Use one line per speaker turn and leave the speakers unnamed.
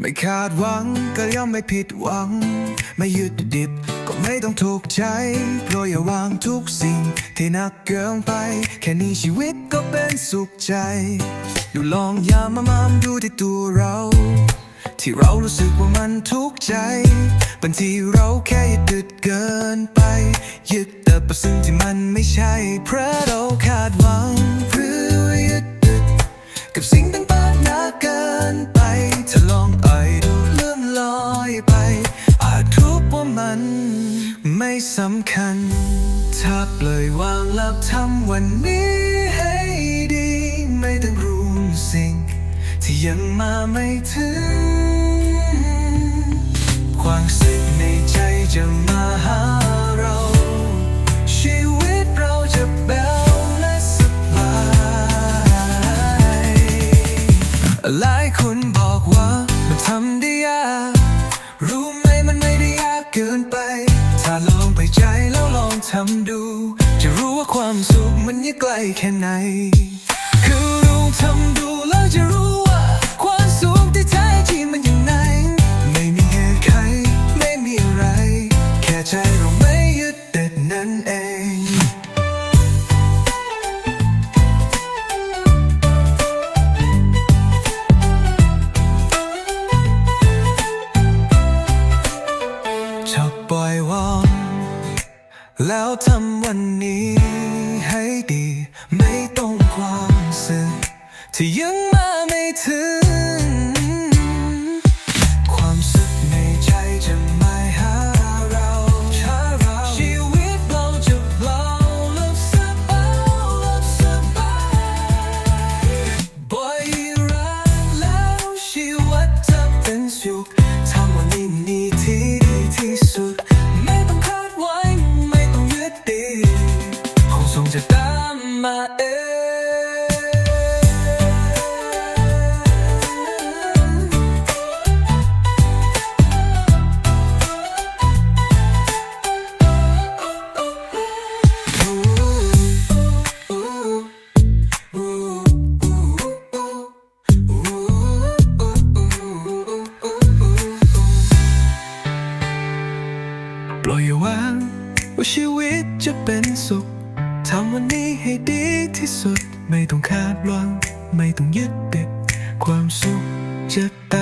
ไม่คาดหวังก็ย่อมไม่ผิดหวัง ไม่ยึดดิบก็ไม่ต้องถูกใจเพราะอย่าวางทุกสิ่งที่หนักเกินไป แค่นี้ชีวิตก็เป็นสุขใจ ดูลองยามามามดูที่ตัวเรา ที่เรารู้สึกว่ามันทุกข์ใจบางทีเราแค่ยึดติดเกินไป ยึดแต่ประสิ่งที่มันไม่ใช่เพราะเราคาดหวังหรือยึดติดกับสิ่งต่าง มันไม่สำคัญ ถ้าปล่อยวางแล้วทำวันนี้ให้ดี ไม่ต้องรู้สิ่ง ที่ยังมาไม่ถึง ความสึกในใจจะมาหาเรา ชีวิตเราจะแบวและสบายหลายคนบอก แล้วลองทำดู จะรู้ว่าความสุขมันยังไกลแค่ไหน คือลองทำดูแล้วจะรู้ว่า ความสุขที่แท้จริงมันอยู่ไหน ไม่มีเหตุใครไม่มีอะไร แค่ใจเราไม่ยึดติดนั่นเองชอบปล่อยวาง แล้วทำวันนี้ให้ดี ไม่ต้องความสึกที่ยังมาไม่ถึง ความสุขในใจจะไม่หาเราช้าเราชีวิตเราจะเบาละสบายละสบายบ่อยรักแล้วชีวิตจะเป็นสุข จะตามมาเองปล่อยวางว่าชีวิตจะเป็นสุข ทำวันนี้ให้ดีที่สุด ไม่ต้องคาดหวัง ไม่ต้องยึดติดความสุขจะตา